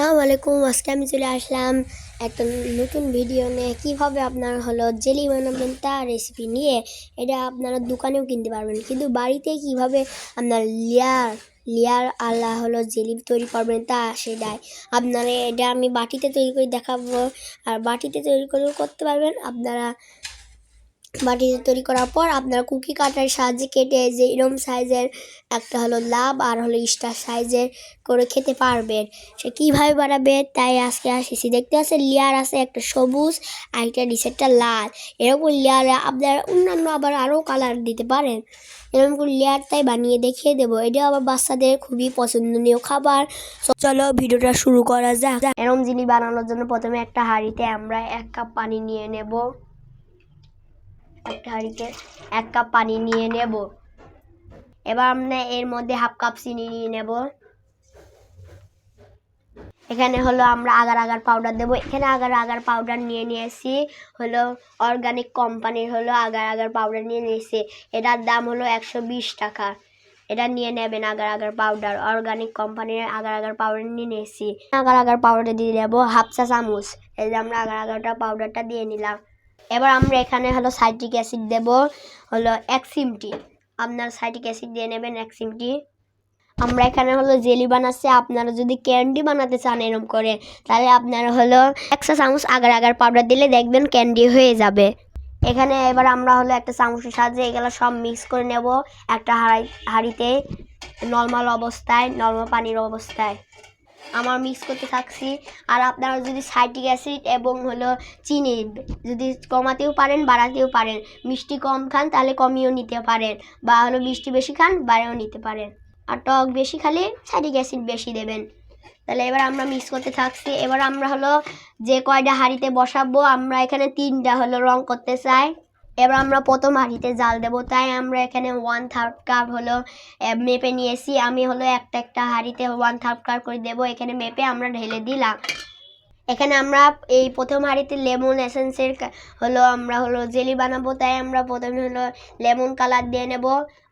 আসসালামু আলাইকুম। আজকে আমি চলে আসলাম একটা নতুন ভিডিও নিয়ে। কীভাবে আপনার হলো জেলি বানাবেন তার রেসিপি নিয়ে, এটা আপনারা দোকানেও কিনতে পারবেন। কিন্তু বাড়িতে কীভাবে আপনার লেয়ার লেয়ার আল্লাহ হলো জেলি তৈরি করবেন তা সেটাই আপনারা, এটা আমি বাটিতে তৈরি করে দেখাবো। আর বাটিতে তৈরি করেও করতে পারবেন। আপনারা বাটিতে তৈরি করার পর আপনারা কুকি কাটার সাহায্যে কেটে যে এরম সাইজের একটা হলো লাভ আর হলো স্টার সাইজের করে খেতে পারবেন। সে কীভাবে বানাবে তাই আজকে আসেছি দেখতে আছে লেয়ার আছে একটা সবুজ আর একটা নিচেরটা লাল। এরকম লেয়ার আপনারা অন্যান্য আবার আরও কালার দিতে পারেন। এরকম করে লেয়ার তাই বানিয়ে দেখিয়ে দেবো। এটা আবার বাচ্চাদের খুবই পছন্দনীয় খাবার। চলো ভিডিওটা শুরু করা যাক। এরকম জিনিস বানানোর জন্য প্রথমে একটা হাঁড়িতে আমরা এক কাপ পানি নিয়ে নেব। একটা হাঁড়িতে এক কাপ পানি নিয়ে নেব। এবার আমরা এর মধ্যে হাফ কাপ চিনি নিয়ে নেব। এখানে হলো আমরা আগার আগার পাউডার দেবো। এখানে আগার আগার পাউডার নিয়ে নিয়েছি। হলো অর্গানিক কোম্পানির হলো আগার আগার পাউডার নিয়ে নিয়েছি। এটার দাম হলো একশো বিশ টাকা। এটা নিয়ে নেবেন আগার আগার পাউডার অর্গানিক কোম্পানির আগার আগার পাউডার নিয়ে নিয়েছি। আগার আগার পাউডার দিয়ে দেবো হাফ চা চামচ। এই যে আমরা আগার আগারটা পাউডারটা দিয়ে নিলাম। এবার আমরা এখানে হলো সাইট্রিক অ্যাসিড দেব, হলো এক আপনার সাইট্রিক অ্যাসিড দিয়ে নেবেন এক আমরা এখানে হলো জেলি বানাচ্ছি। আপনারা যদি ক্যান্ডি বানাতে চান এরম করে, তাহলে আপনারা হলো একশো চামচ আগার আগার পাউডার দিলে দেখবেন ক্যান্ডি হয়ে যাবে। এখানে এবার আমরা হলো একটা চামচের সাহায্যে এগুলো সব মিক্স করে নেব একটা হাঁড়ি হাঁড়িতে নর্মাল অবস্থায়, নর্মাল পানির অবস্থায়। আমার মিক্স করতে থাকছি। আর আপনারা যদি সাইট্রিক অ্যাসিড এবং হলো চিনি যদি কমাতেও পারেন, বাড়াতেও পারেন, মিষ্টি কম খান, তাহলে কমিয়েও নিতে পারেন। বা হলো মিষ্টি বেশি খান বাড়াও নিতে পারেন। আর টক বেশি খালে সাইট্রিক অ্যাসিড বেশি দেবেন। তাহলে এবার আমরা মিক্স করতে থাকছি। এবার আমরা হলো যে কয়টা হাঁড়িতে বসাবো, আমরা এখানে তিনটা হলো রং করতে চাই। এবার আমরা প্রথম হাঁড়িতে জাল দেবো। তাই আমরা এখানে ওয়ান থার্ড কাপ হলো মেপে নিয়েছি। আমি হলো একটা একটা হাঁড়িতে ওয়ান থার্ড কাপ করে দেবো। এখানে মেপে আমরা ঢেলে দিলাম। এখানে আমরা এই প্রথম হাঁড়িতে লেমন এসেন্সের হলো আমরা হলো জেলি বানাবো। তাই আমরা প্রথমে হলো লেমন কালার দিয়ে নেব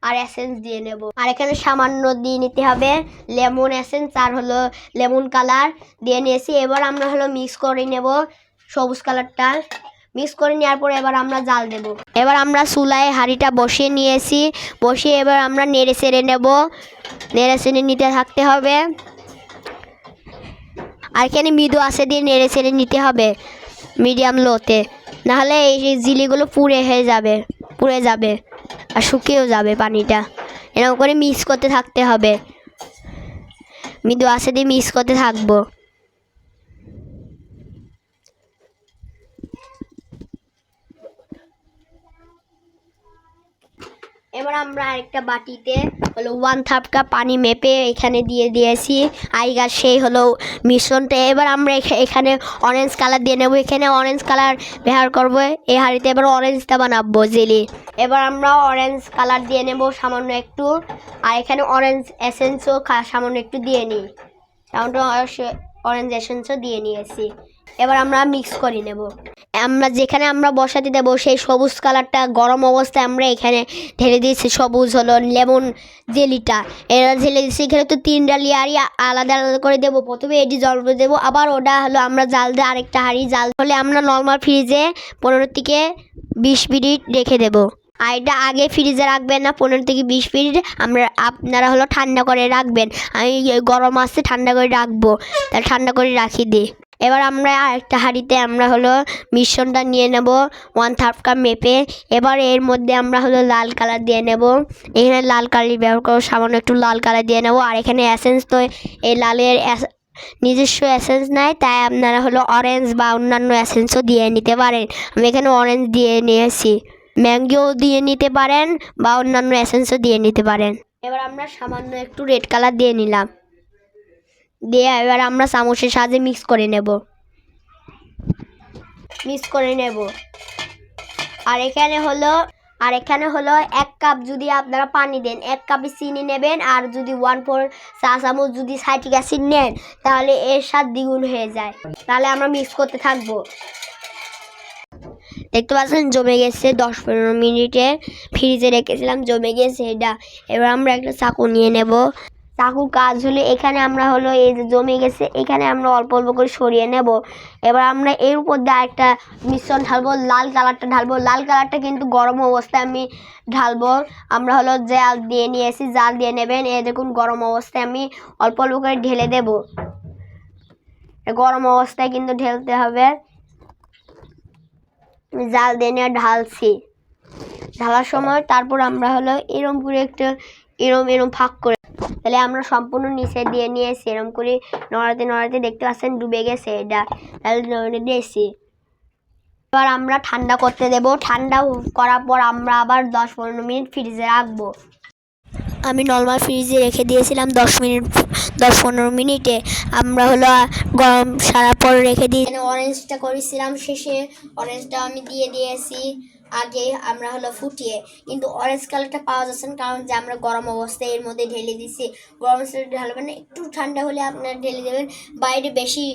আর এসেন্স দিয়ে নেব। আর এখানে সামান্য দিয়ে নিতে হবে লেমন এসেন্স আর হলো লেমন কালার দিয়ে নিয়েছি। এবার আমরা হলো মিক্স করে নেব সবুজ কালারটা মিক্স করে নেওয়ার পরে এবার আমরা জাল দেব। এবার আমরা চুলায় হাঁড়িটা বসিয়ে নিয়েছি। বসিয়ে এবার আমরা নেড়ে চেড়ে নেব। নেড়ে চেড়ে নিতে থাকতে হবে। আর এখানে মৃদু আছে দিয়ে নেড়ে চেড়ে নিতে হবে, মিডিয়াম লোতে। নাহলে এই জিলিগুলো পুড়ে হয়ে যাবে, পুড়ে যাবে আর শুকিয়েও যাবে পানিটা। এরকম করে মিক্স করতে থাকতে হবে। মৃদু আছে দিয়ে মিক্স করতে থাকব। এবার আমরা আরেকটা বাটিতে হলো ওয়ান থার্ড কাপ পানি মেপে এখানে দিয়ে দিয়েছি। আইগার সেই হলো মিশ্রণটা। এবার আমরা এখা- এখানে অরেঞ্জ কালার দিয়ে নেব। এখানে অরেঞ্জ কালার ব্যবহার করব। এই হাঁড়িতে এবার অরেঞ্জটা বানাবো জেলি এবার আমরা অরেঞ্জ কালার দিয়ে নেব সামান্য একটু। আর এখানে অরেঞ্জ এসেন্সও সামান্য একটু দিয়ে নিই। সামান্য অরেঞ্জ এসেন্সও দিয়ে নিয়েছি। এবার আমরা মিক্স করে নেব। আমরা যেখানে আমরা বসাতে দেবো, সেই সবুজ কালারটা, গরম অবস্থায় আমরা এখানে ঢেলে দিয়েছি সবুজ হলো, লেমন জেলিটা। এরা ঢেলে দিয়েছি, এখানে তো তিনটা লেয়ারই আলাদা আলাদা করে দেবো। প্রথমে এটি জল দেবো, আবার ওটা হলো আমরা জাল দিয়ে আরেকটা হাঁড়ি, জাল হলে আমরা নর্মাল ফ্রিজে পনেরো থেকে বিশ মিনিট রেখে দেবো। আর এটা আগে ফ্রিজে রাখবেন না, পনেরো থেকে বিশ মিনিট আমরা আপনারা হলো ঠান্ডা করে রাখবেন। আমি গরম আসছে ঠান্ডা করে রাখব, তাহলে ঠান্ডা করে রাখি দিই এবার আমরা আরেকটা হাঁড়িতে আমরা হলো মিশ্রণটা নিয়ে নেব ওয়ান থার্ড কাপ মেপে। এবার এর মধ্যে আমরা হলো লাল কালার দিয়ে নেব। এখানে লাল কালার ব্যবহার করব, সামান্য একটু লাল কালার দিয়ে নেব। আর এখানে অ্যাসেন্স তো এই লালের নিজস্ব অ্যাসেন্স নাই, তাই আপনারা হলো অরেঞ্জ বা অন্যান্য অ্যাসেন্সও দিয়ে নিতে পারেন। আমি এখানে অরেঞ্জ দিয়ে নিয়েছি। ম্যাঙ্গো দিয়ে নিতে পারেন বা অন্যান্য অ্যাসেন্সও দিয়ে নিতে পারেন। এবার আমরা সামান্য একটু রেড কালার দিয়ে নিলাম। দিয়ে এবার আমরা চামচের সাহায্যে মিক্স করে নেব। মিক্স করে নেব। আর এখানে হলো, আর এখানে হলো এক কাপ যদি আপনারা পানি দেন, এক কাপে চিনি নেবেন আর যদি ওয়ান ফোর চা চামচ যদি সাইট্রিক অ্যাসিড নেন, তাহলে এর স্বাদ দ্বিগুণ হয়ে যায়। তাহলে আমরা মিক্স করতে থাকব। দেখতে পাচ্ছেন, জমে গেছে দশ পনেরো মিনিটে। ফ্রিজে রেখেছিলাম, জমে গেছে এটা। এবার আমরা একটা চাকু নিয়ে নেব। চাকুর কাজ হলো এখানে আমরা হলো এই যে জমে গেছে, এখানে আমরা অল্প অল্প করে সরিয়ে নেব। এবার আমরা এর উপর দিয়ে একটা মিশ্রণ ঢালবো, লাল কালারটা ঢালবো। লাল কালারটা কিন্তু গরম অবস্থায় আমি ঢালবো। আমরা হলো জাল দিয়ে নিয়েছি, জাল দিয়ে নেবেন। এ দেখুন, গরম অবস্থায় আমি অল্প অল্প করে ঢেলে দেব। গরম অবস্থায় কিন্তু ঢেলতে হবে। জাল দিয়ে নিয়ে ঢালছি। ঢালার সময় তারপর আমরা হলো এরম করে একটা, এরম এরম ফাঁক করে তাহলে আমরা সম্পূর্ণ নিচে দিয়ে নিয়েছি, এরম করে নড়াতে নড়াতে দেখতে পাচ্ছেন ডুবে গেছে এটা। তাহলে নড়ে দিয়েছি। এবার আমরা ঠান্ডা করতে দেব। ঠান্ডা করার পর আমরা আবার দশ পনেরো মিনিট ফ্রিজে রাখব। আমি নর্মাল ফ্রিজে রেখে দিয়েছিলাম দশ মিনিট, দশ পনেরো মিনিটে। আমরা হলো গরম সারা পর রেখে দিই অরেঞ্জটা করেছিলাম শেষে। অরেঞ্জটা আমি দিয়ে দিয়েছি। আগে আমরা হলো ফুটিয়ে, কিন্তু অরেঞ্জ কালারটা পাওয়া যাচ্ছে না, কারণ যে আমরা গরম অবস্থায় এর মধ্যে ঢেলে দিছি। গরম অবস্থায় ঢালবেন না, একটু ঠান্ডা হলে আপনারা ঢেলে দেবেন। বাইরে বেশি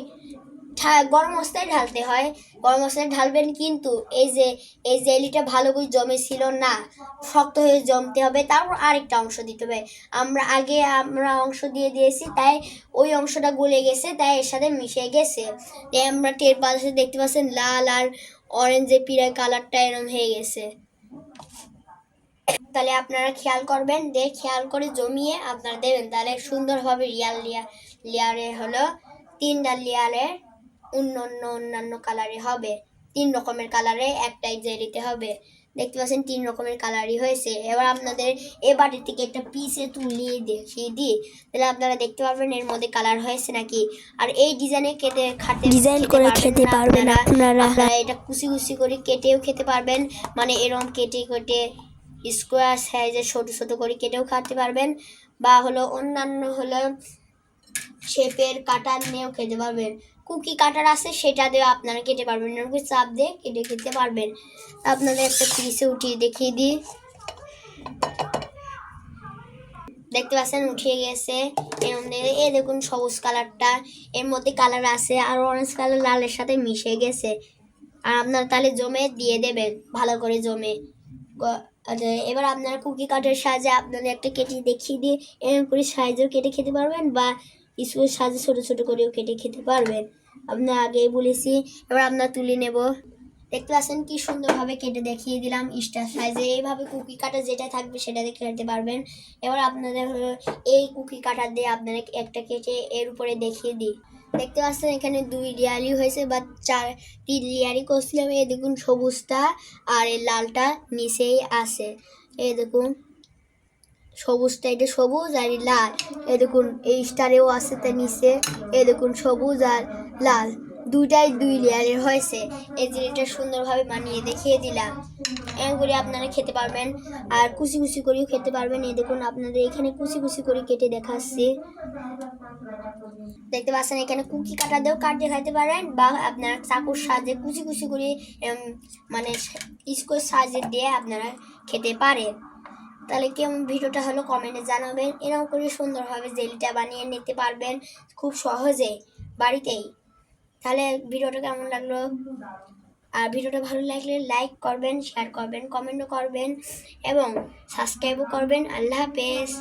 গরম অবস্থায় ঢালতে হয়। গরম অবস্থায় ঢালবেন কিন্তু এই যে, এই জেলিটা ভালো করে জমেছিল না, শক্ত হয়ে জমতে হবে, তারপর আরেকটা অংশ দিতে হবে। আমরা আগে আমরা অংশ দিয়ে দিয়েছি, তাই ওই অংশটা গলে গেছে, তাই এর সাথে মিশে গেছে। তাই আমরা টের পাশে দেখতে পাচ্ছেন লাল আর অরেঞ্জের পিড়ার কালারটা এরম হয়ে গেছে। তাহলে আপনারা খেয়াল করবেন, দিয়ে খেয়াল করে জমিয়ে আপনারা দেবেন। তাহলে সুন্দরভাবে রিয়াল লেয়ার লেয়ারে হলো তিনটা লেয়ারে অন্য অন্য অন্যান্য কালারে হবে। তিন রকমের কালারে একটাই জেলিতে হবে। দেখতে পাচ্ছেন তিন রকমের কালারই হয়েছে। এবার আপনাদের এ বাটি থেকে একটা পিসে তুলিয়ে দেখিয়ে দিই। তাহলে আপনারা দেখতে পারবেন এর মধ্যে কালার হয়েছে নাকি। আর এই ডিজাইনে কেটে খাতে ডিজাইন করে খেতে পারবেন আপনারা। এটা কুচি কুচি করে কেটেও খেতে পারবেন। মানে এরকম কেটে কেটে স্কোয়ার সাইজে ছোট ছোট করে কেটেও খাতে পারবেন। বা হলো অন্যান্য হলো শেপের কাটার নিয়েও খেতে পারবেন। কুকি কাটার আছে, সেটা দিয়ে আপনারা কেটে পারবেন এরকম চাপ দিয়ে কেটে খেতে পারবেন। আপনাদের একটা পিসে উঠিয়ে দেখিয়ে দিই। দেখতে পাচ্ছেন, উঠিয়ে গেছে। এর এই দেখুন সবুজ কালারটা। এর মধ্যে কালার আছে, আর অরেঞ্জ কালার লালের সাথে মিশে গেছে। আর আপনার তাহলে জমে দিয়ে দেবেন, ভালো করে জমে। এবার আপনারা কুকি কাঠের সাহায্যে আপনাদের একটা কেটে দেখিয়ে দিয়ে এরকম করে সাইজেও কেটে খেতে পারবেন বা স্কুলের সাজে ছোটো ছোটো করেও কেটে খেতে পারবেন। আপনার আগেই বলেছি, এবার আপনার তুলে নেব। দেখতে পাচ্ছেন কি সুন্দরভাবে কেটে দেখিয়ে দিলাম স্টার সাইজে। এইভাবে কুকি কাটা যেটা থাকবে সেটা দিয়ে খেতে পারবেন। এবার আপনাদের এই কুকি কাটার দিয়ে আপনারা একটা কেটে এর উপরে দেখিয়ে দিই। দেখতে পাচ্ছেন এখানে দুই লেয়ারই হয়েছে, বা চার, তিন লেয়ারই করছিলাম। এই দেখুন সবুজটা আর এই লালটা নিচেই আছে। এই দেখুন। সবুজটা এটা সবুজ আর লাল। এ দেখুন, এই স্টারেও আছে তার নিচে। এ দেখুন, সবুজ আর লাল। দুইটাই দুই লেয়ারের হয়েছে। এই জিনিসটা সুন্দরভাবে বানিয়ে দেখিয়ে দিলাম। এমন করে আপনারা খেতে পারবেন আর কুচি কুচি করেও খেতে পারবেন। এই দেখুন, আপনাদের এখানে কুচি কুচি করে কেটে দেখাচ্ছি। দেখতে পাচ্ছেন, এখানে কুকি কাটা দিয়েও কাটিয়ে খাইতে পারেন বা আপনারা চাকুর সাহায্যে কুচি কুচি করে মানে স্কোর সাহায্যে দিয়ে আপনারা খেতে পারেন। তাহলে কেমন ভিডিওটা হলো কমেন্টে জানাবেন। এরকম করে সুন্দরভাবে জেলিটা বানিয়ে নিতে পারবেন খুব সহজে বাড়িতেই। তাহলে ভিডিওটা কেমন লাগল? আর ভিডিওটা ভালো লাগলে লাইক করবেন শেয়ার করবেন কমেন্টও করবেন এবং সাবস্ক্রাইবও করবেন। আল্লাহ হাফেজ।